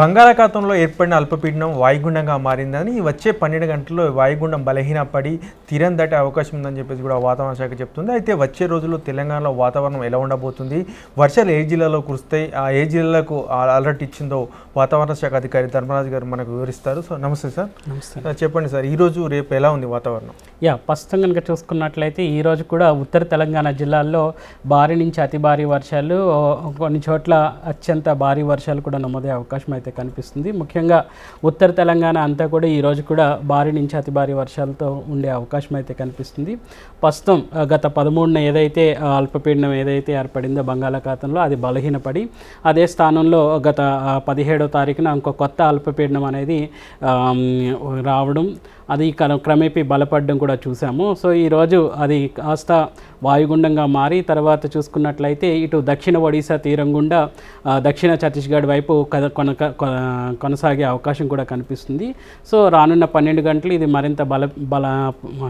బంగాళాఖాతంలో ఏర్పడిన అల్పపీడనం వాయుగుండంగా మారిందని వచ్చే పన్నెండు గంటల్లో వాయుగుండం బలహీనపడి తీరం దాటే అవకాశం ఉందని చెప్పేసి కూడా వాతావరణ శాఖ చెప్తుంది. అయితే వచ్చే రోజుల్లో తెలంగాణలో వాతావరణం ఎలా ఉండబోతుంది? వర్షాలు ఏ జిల్లాలో కురుస్తాయి? ఆ ఏ జిల్లాలకు అలర్ట్ ఇచ్చిందో వాతావరణ శాఖ అధికారి ధర్మరాజు గారు మనకు వివరిస్తారు. సో నమస్తే సార్. నమస్తే. చెప్పండి సార్ ఈరోజు రేపు ఎలా ఉంది వాతావరణం? యా ప్రస్తుతం కనుక చూసుకున్నట్లయితే ఈ రోజు కూడా ఉత్తర తెలంగాణ జిల్లాల్లో భారీ నుంచి అతి భారీ వర్షాలు కొన్ని చోట్ల అత్యంత భారీ వర్షాలు కూడా నమోదయ్యే అవకాశం అయితే కనిపిస్తుంది. ముఖ్యంగా ఉత్తర తెలంగాణ అంతా కూడా ఈ రోజు కూడా భారీ నుంచి అతి భారీ వర్షాలతో ఉండే అవకాశం అయితే కనిపిస్తుంది. ప్రస్తుతం గత పదమూడున ఏదైతే అల్పపీడనం ఏదైతే ఏర్పడిందో బంగాళాఖాతంలో అది బలహీనపడి అదే స్థానంలో గత పదిహేడో తారీఖున ఇంకో కొత్త అల్పపీడనం అనేది రావడం అది క్ర- క్రమేపీ బలపడడం కూడా చూసాము. సో ఈరోజు అది కాస్త వాయుగుండంగా మారి తర్వాత చూసుకున్నట్లయితే ఇటు దక్షిణ ఒడిశా తీరం గుండా దక్షిణ ఛత్తీస్గఢ్ వైపు కొనసాగే అవకాశం కూడా కనిపిస్తుంది. సో రానున్న పన్నెండు గంటలు ఇది మరింత బల బల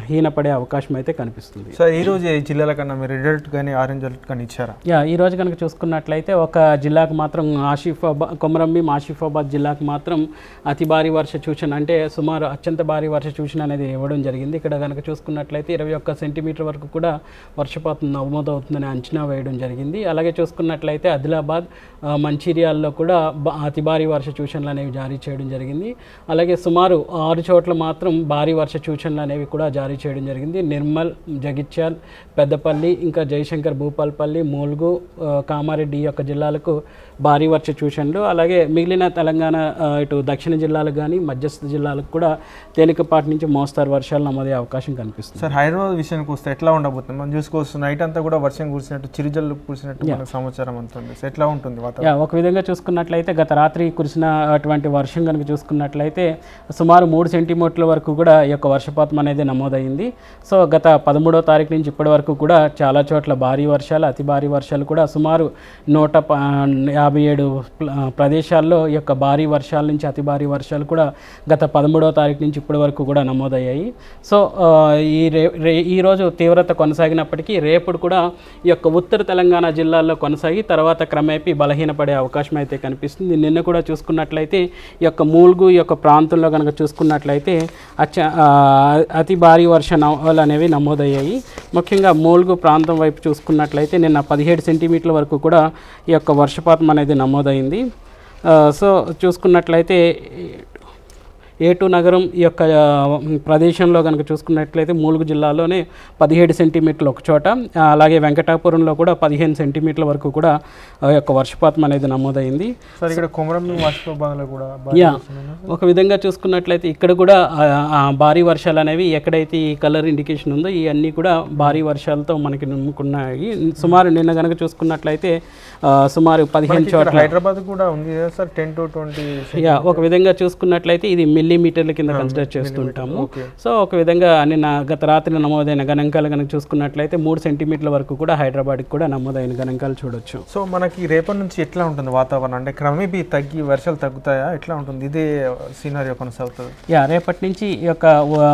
హీనపడే అవకాశం అయితే కనిపిస్తుంది. సార్ ఈ రోజు ఈ జిల్లాల కన్నా మీరు రెడ్ అలర్ట్ కానీ ఆరెంజ్ అలర్ట్ కానీ ఇచ్చారా? యా ఈ రోజు కనుక చూసుకున్నట్లయితే ఒక జిల్లాకు మాత్రం ఆసిఫాబాద్ కొమరంభీం ఆసిఫాబాద్ జిల్లాకు మాత్రం అతి భారీ వర్ష సూచన అంటే సుమారు అత్యంత భారీ వర్ష సూచన అనేది ఇవ్వడం జరిగింది. ఇక్కడ కనుక చూసుకున్నట్లయితే ఇరవై ఒక్క సెంటీమీటర్ వరకు కూడా వర్షపాతం నమోదవుతుందని అంచనా వేయడం జరిగింది. అలాగే చూసుకున్నట్లయితే ఆదిలాబాద్ మంచిర్యాల్లో కూడా అతి భారీ వర్ష సూచనలు అనేవి జారీ చేయడం జరిగింది. అలాగే సుమారు ఆరు చోట్ల మాత్రం భారీ వర్ష సూచనలు అనేవి కూడా జారీ చేయడం జరిగింది. నిర్మల్ జగిత్యాల్ పెద్దపల్లి ఇంకా జయశంకర్ భూపాల్పల్లి మూల్గు కామారెడ్డి ఈ యొక్క జిల్లాలకు భారీ వర్ష సూచనలు అలాగే మిగిలిన తెలంగాణ ఇటు దక్షిణ జిల్లాలకు కానీ మధ్యస్థ జిల్లాలకు కూడా తేలికపాటి నుంచి మోస్తారు వర్షాలు నమోదయ్యే అవకాశం కనిపిస్తుంది. సార్ హైదరాబాద్ విషయానికి వస్తే ఎట్లా ఉండబోతుంది? మనం చూసుకోవచ్చు నైట్ అంతా కూడా వర్షం కురిసినట్టు చిరుజల్లు కురిసినట్టు మనకు సమాచారం అంతుంది ఎట్లా ఉంటుంది ఒక విధంగా చూసుకున్నట్లయితే గత రాత్రి కురిసిన అటువంటి వర్షం కనుక చూసుకున్నట్లయితే సుమారు మూడు సెంటీమీటర్ల వరకు కూడా ఈ యొక్క వర్షపాతం అనేది నమోదైంది. సో గత పదమూడో తారీఖు నుంచి ఇప్పటి వరకు కూడా చాలా చోట్ల భారీ వర్షాలు అతి భారీ వర్షాలు కూడా సుమారు నూట యాభై ఏడు ప్రదేశాల్లో ఈ యొక్క భారీ వర్షాల నుంచి అతి భారీ వర్షాలు కూడా గత పదమూడవ తారీఖు నుంచి ఇప్పటి వరకు కూడా నమోదయ్యాయి. సో ఈ రే ఈరోజు తీవ్రత కొనసాగినప్పటికీ రేపుడు కూడా ఈ యొక్క ఉత్తర తెలంగాణ జిల్లాల్లో కొనసాగి తర్వాత క్రమేపీ బలహీనపడే అవకాశం అయితే కనిపిస్తుంది. నిన్న కూడా చూసుకున్నట్లయితే ఈ యొక్క మూల్గు ఈ యొక్క ప్రాంతంలో కనుక చూసుకున్నట్లయితే అచ్చ అతి భారీ వర్ష నవాలు అనేవి నమోదయ్యాయి. ముఖ్యంగా మూల్గు ప్రాంతం వైపు చూసుకున్నట్లయితే నిన్న పదిహేడు సెంటీమీటర్ల వరకు కూడా ఈ యొక్క వర్షపాతం అనేది నమోదైంది. సో చూసుకున్నట్లయితే ఏటు నగరం ఈ యొక్క ప్రదేశంలో కనుక చూసుకున్నట్లయితే మూలుగు జిల్లాలోనే పదిహేడు సెంటీమీటర్లు ఒక చోట అలాగే వెంకటాపురంలో కూడా పదిహేను సెంటీమీటర్ల వరకు కూడా ఆ యొక్క వర్షపాతం అనేది నమోదైంది. సార్ ఇక్కడ కొమరం వాష్పభాగంలో కూడా భారీ యా? ఒక విధంగా చూసుకున్నట్లయితే ఇక్కడ కూడా భారీ వర్షాలు అనేవి ఎక్కడైతే ఈ కలర్ ఇండికేషన్ ఉందో ఇవన్నీ కూడా భారీ వర్షాలతో మనకి నిమ్ముకున్నాయి. సుమారు నిన్న కనుక చూసుకున్నట్లయితే సుమారు పదిహేను చోట్ల హైదరాబాద్ కూడా ఉంది sir ten to twenty yeah ఒక విధంగా చూసుకున్నట్లయితే ఇది మిల్లీమీటర్ల కింద కన్సిడర్ చేస్తుంటాము. సో ఒక విధంగా నిన్న గత రాత్రి నమోదైన గణాంకాలు కనుక చూసుకున్నట్లయితే మూడు సెంటీమీటర్ల వరకు కూడా హైదరాబాద్కి కూడా నమోదైన గణాంకాలు చూడొచ్చు. సో మనకి రేపటి నుంచి ఎట్లా ఉంటుంది వాతావరణం? అంటే క్రమేపీ తగ్గి వర్షాలు తగ్గుతాయా? ఎట్లా ఉంటుంది? ఇదే సీనరీ కొనసాగుతుంది. యా రేపటి నుంచి ఈ యొక్క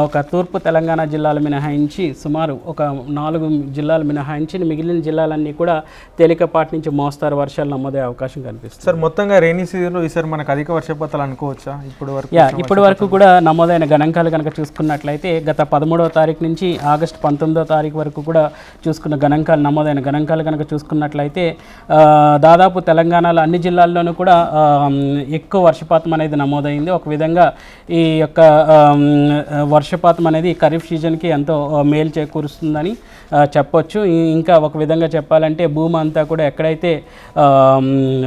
ఒక తూర్పు తెలంగాణ జిల్లాలు మినహాయించి సుమారు ఒక నాలుగు జిల్లాలు మినహాయించి మిగిలిన జిల్లాలన్నీ కూడా తేలికపాటి నుంచి మోస్తారు వర్షాలు నమోదయ్యే అవకాశం కనిపిస్తుంది. సార్ మొత్తంగా రైనీ సీజన్లో ఈసారి మనకు అధిక వర్షపాతాలు అనుకోవచ్చా? ఇప్పుడు వరకు యా ఇప్పటి వరకు కూడా నమోదైన గణాంకాలు కనుక చూసుకున్నట్లయితే గత పదమూడవ తారీఖు నుంచి ఆగస్టు పంతొమ్మిదవ తారీఖు వరకు కూడా చూసుకున్న గణాంకాలు నమోదైన గణాంకాలు కనుక చూసుకున్నట్లయితే దాదాపు తెలంగాణలో అన్ని జిల్లాల్లోనూ కూడా ఎక్కువ వర్షపాతం అనేది నమోదైంది. ఒక విధంగా ఈ యొక్క వర్షపాతం అనేది ఖరీఫ్ సీజన్కి ఎంతో మేలు చేకూరుస్తుందని చెప్పొచ్చు. ఇంకా ఒక విధంగా చెప్పాలంటే భూమి అంతా కూడా ఎక్కడైతే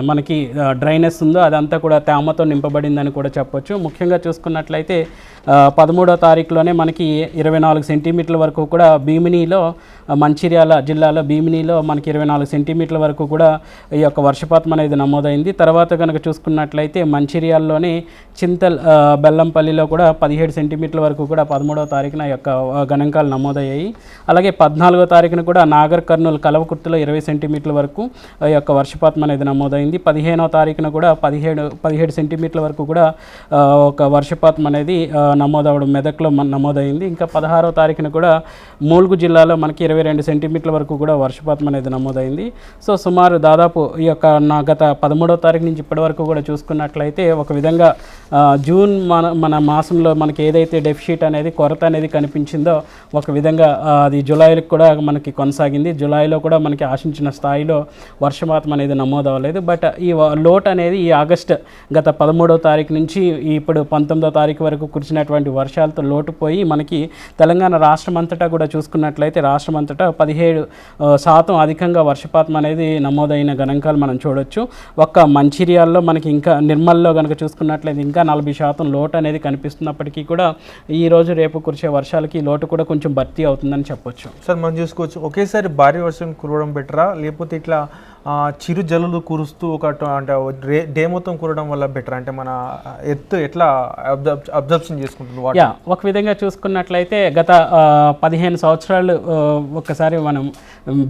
మనకి డ్రైనెస్ ఉందో అదంతా కూడా తేమతో నింపబడిందని కూడా చెప్పొచ్చు. ముఖ్యంగా చూసుకున్నట్లయితే పదమూడో తారీఖులోనే మనకి ఇరవై నాలుగు సెంటీమీటర్ల వరకు కూడా భీమినిలో మంచిర్యాల జిల్లాలో భీమినిలో మనకి ఇరవై నాలుగు సెంటీమీటర్ల వరకు కూడా ఈ యొక్క వర్షపాతం అనేది నమోదైంది. తర్వాత కనుక చూసుకున్నట్లయితే మంచిర్యాలలోని చింతల్ బెల్లంపల్లిలో కూడా పదిహేడు సెంటీమీటర్ల వరకు కూడా పదమూడవ తారీఖున ఈ యొక్క గణాంకాలు నమోదయ్యాయి. అలాగే పద్నాలుగు తారీఖున కూడా నాగర్ కర్నూలు కలవకుర్తిలో ఇరవై సెంటీమీటర్ల వరకు ఆ యొక్క వర్షపాతం అనేది నమోదైంది. పదిహేనో తారీఖున కూడా పదిహేడు పదిహేడు సెంటీమీటర్ల వరకు కూడా ఒక వర్షపాతం అనేది నమోదవడం మెదక్లో మన నమోదైంది. ఇంకా పదహారో తారీఖున కూడా మూలుగు జిల్లాలో మనకి ఇరవై రెండు సెంటీమీటర్ల వరకు కూడా వర్షపాతం అనేది నమోదైంది. సో సుమారు దాదాపు ఈ యొక్క నా గత పదమూడో తారీఖు నుంచి ఇప్పటి వరకు కూడా చూసుకున్నట్లయితే ఒక విధంగా జూన్ మన మన మాసంలో మనకి ఏదైతే డెఫిషిట్ అనేది కొరత అనేది కనిపించిందో ఒక విధంగా అది జూలైలకు కూడా మనకి కొనసాగింది. జూలైలో కూడా మనకి ఆశించిన స్థాయిలో వర్షపాతం అనేది నమోదు అవ్వలేదు బట్ ఈ లోట్ అనేది ఈ ఆగస్ట్ గత పదమూడో తారీఖు నుంచి ఇప్పుడు పంతొమ్మిదో తారీఖు వరకు కురిసినటువంటి వర్షాలతో లోటు పోయి మనకి తెలంగాణ రాష్ట్రం అంతటా కూడా చూసుకున్నట్లయితే రాష్ట్రం అంతటా పదిహేడు శాతం అధికంగా వర్షపాతం అనేది నమోదైన గణాంకాలు మనం చూడొచ్చు. ఒక్క మంచిర్యాల్లో మనకి ఇంకా నిర్మల్లో కనుక చూసుకున్నట్లయితే ఇంకా నలభై శాతం లోటు అనేది కనిపిస్తున్నప్పటికీ కూడా ఈ రోజు రేపు కురిసే వర్షాలకి లోటు కూడా కొంచెం భర్తీ అవుతుందని చెప్పొచ్చు. సార్ మనం చూసుకోవచ్చు. ఒకేసారి భారీ వర్షం కురవడం బెటరా? లేకపోతే ఇట్లా చిరు జల్లులు కురుస్తూ ఒక అంటే రే డే మొత్తం కురడం వల్ల బెటర్ అంటే మన ఎత్తు ఎట్లా అబ్జర్ప్షన్ చేసుకుంటుంది వాటర్? యా ఒక విధంగా చూసుకున్నట్లయితే గత పదిహేను సంవత్సరాలు ఒకసారి ఒక్కసారి మనం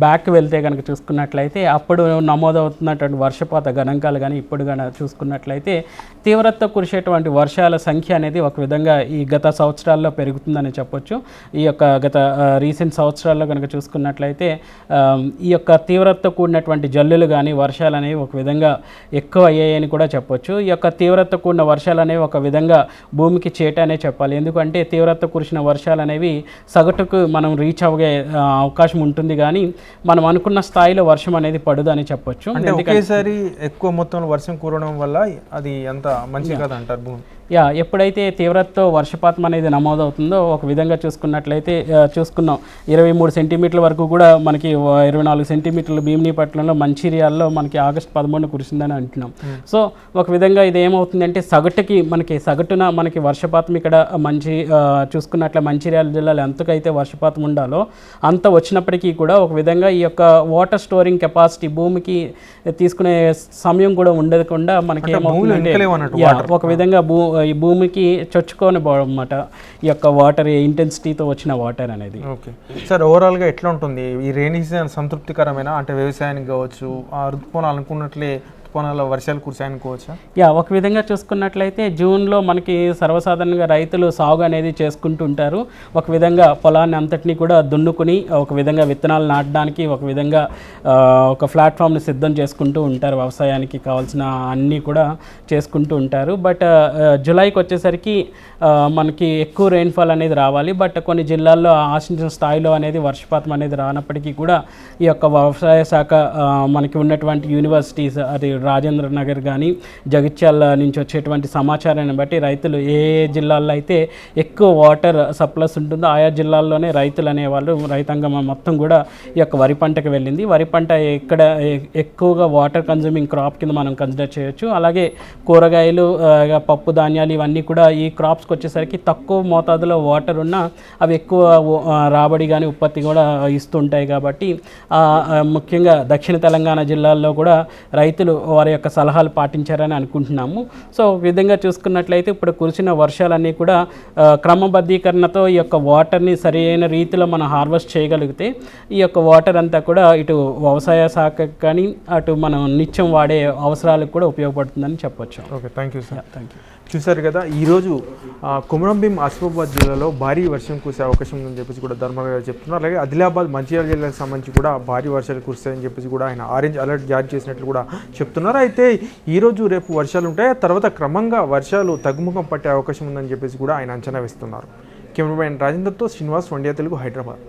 బ్యాక్ వెళ్తే కనుక చూసుకున్నట్లయితే అప్పుడు నమోదవుతున్నటువంటి వర్షపాత గణాంకాలు కానీ ఇప్పుడు కానీ చూసుకున్నట్లయితే తీవ్రత కురిసేటువంటి వర్షాల సంఖ్య అనేది ఒక విధంగా ఈ గత సంవత్సరాల్లో పెరుగుతుందని చెప్పొచ్చు. ఈ యొక్క గత రీసెంట్ సంవత్సరాల్లో కనుక చూసుకున్నట్లయితే ఈ యొక్క తీవ్రత కూడినటువంటి జల్లులు కానీ వర్షాలు అనేవి ఒక విధంగా ఎక్కువ అయ్యాయని కూడా చెప్పొచ్చు. ఈ యొక్క తీవ్రత కూడిన వర్షాలు అనేవి ఒక విధంగా భూమికి చేట అనే చెప్పాలి. ఎందుకంటే తీవ్రత కురిసిన వర్షాలు అనేవి సగటుకు మనం రీచ్ అవ్వే ఆ, అవకాశం ఉంటుంది కానీ మనం అనుకున్న స్థాయిలో వర్షం అనేది పడదు అని చెప్పొచ్చు. అంటే ఒకేసారి ఎక్కువ మొత్తంలో వర్షం కురవడం వల్ల అది అంత మంచి కదా అంటారు భూమి. యా ఎప్పుడైతే తీవ్రతతో వర్షపాతం అనేది నమోదవుతుందో ఒక విధంగా చూసుకున్నట్లయితే చూసుకున్నాం. ఇరవై మూడు సెంటీమీటర్ల వరకు కూడా మనకి ఇరవై నాలుగు సెంటీమీటర్లు భీమినిపట్నంలో మంచిర్యాలలో మనకి ఆగస్ట్ పదమూడు కురిసిందని అంటున్నాం. సో ఒక విధంగా ఇది ఏమవుతుందంటే సగటుకి మనకి సగటున మనకి వర్షపాతం ఇక్కడ మంచి చూసుకున్నట్ల మంచిర్యాల జిల్లాలో ఎంతకైతే వర్షపాతం ఉండాలో అంత వచ్చినప్పటికీ కూడా ఒక విధంగా ఈ యొక్క వాటర్ స్టోరింగ్ కెపాసిటీ భూమికి తీసుకునే సమయం కూడా ఉండకుండా మనకి ఏమవుతుందంటే ఒక విధంగా భూ ఈ భూమికి చొచ్చుకొని పోవడం అన్నమాట ఈ యొక్క వాటర్ ఇంటెన్సిటీతో వచ్చిన వాటర్ అనేది. ఓకే. సార్ ఓవరాల్గా ఎట్లా ఉంటుంది? ఈ రైనీ సీజన్ సంతృప్తికరమైన? అంటే వ్యవసాయానికి కావచ్చు ఆ ఋతుపవనాలు అనుకున్నట్లే ఋతుపవనాల వర్షాలు కురిసాయనుకోవచ్చా యా ఒక విధంగా చూసుకున్నట్లయితే జూన్లో మనకి సర్వసాధారణంగా రైతులు సాగు అనేది చేసుకుంటూ ఉంటారు ఒక విధంగా పొలాన్ని అంతటినీ కూడా దున్నుకుని ఒక విధంగా విత్తనాలు నాటడానికి ఒక విధంగా ఒక ప్లాట్ఫామ్ని సిద్ధం చేసుకుంటూ ఉంటారు. వ్యవసాయానికి కావాల్సిన అన్నీ కూడా చేసుకుంటూ ఉంటారు. బట్ జూలైకి వచ్చేసరికి మనకి ఎక్కువ రెయిన్ఫాల్ అనేది రావాలి. బట్ కొన్ని జిల్లాల్లో ఆశించిన స్థాయిలో అనేది వర్షపాతం అనేది రానప్పటికీ కూడా ఈ యొక్క వ్యవసాయ శాఖ మనకి ఉన్నటువంటి యూనివర్సిటీస్ అది రాజేంద్ర నగర్ కానీ జగిత్యాల నుంచి వచ్చేటువంటి సమాచారాన్ని బట్టి రైతులు ఏ ఏ జిల్లాల్లో అయితే ఎక్కువ వాటర్ సప్లస్ ఉంటుందో ఆయా జిల్లాల్లోనే రైతులు అనేవాళ్ళు రైతాంగం మొత్తం కూడా ఈ యొక్క వరి పంటకు వెళ్ళింది. వరి పంట ఎక్కడ ఎక్కువగా వాటర్ కన్జ్యూమింగ్ క్రాప్ కింద మనం కన్సిడర్ చేయొచ్చు. అలాగే కూరగాయలు పప్పు ధాన్యాలు ఇవన్నీ కూడా ఈ క్రాప్స్కి వచ్చేసరికి తక్కువ మోతాదులో వాటర్ ఉన్నా అవి ఎక్కువ రాబడి కానీ ఉత్పత్తి కూడా ఇస్తుంటాయి కాబట్టి ముఖ్యంగా దక్షిణ తెలంగాణ జిల్లాల్లో కూడా రైతులు వారి యొక్క సలహాలు పాటించారని అనుకుంటున్నాము. సో విధంగా చూసుకున్నట్లయితే ఇప్పుడు కురిసిన వర్షాలన్నీ కూడా క్రమబద్ధీకరణతో ఈ యొక్క వాటర్ని సరి అయిన రీతిలో మనం హార్వెస్ట్ చేయగలిగితే ఈ యొక్క వాటర్ అంతా కూడా ఇటు వ్యవసాయ శాఖకు కానీ అటు మనం నిత్యం వాడే అవసరాలకు కూడా ఉపయోగపడుతుందని చెప్పొచ్చు. Okay thank you sir. Thank you చూశారు కదా ఈరోజు కుమరంభీం ఆసిఫాబాద్ జిల్లాలో భారీ వర్షం కురిసే అవకాశం ఉందని చెప్పేసి కూడా ధర్మరావు గారు చెప్తున్నారు. అలాగే ఆదిలాబాద్ మంచిర్యాల జిల్లాకు సంబంధించి కూడా భారీ వర్షాలు కురుస్తాయని చెప్పేసి కూడా ఆయన ఆరెంజ్ అలర్ట్ జారీ చేసినట్లు కూడా చెప్తున్నారు. అయితే ఈరోజు రేపు వర్షాలు ఉంటాయి? తర్వాత క్రమంగా వర్షాలు తగ్గుముఖం పట్టే అవకాశం ఉందని చెప్పేసి కూడా ఆయన అంచనా వేస్తున్నారు. కెమెరామెన్ రాజేందర్తో శ్రీనివాస్ వండియా తెలుగు హైదరాబాద్.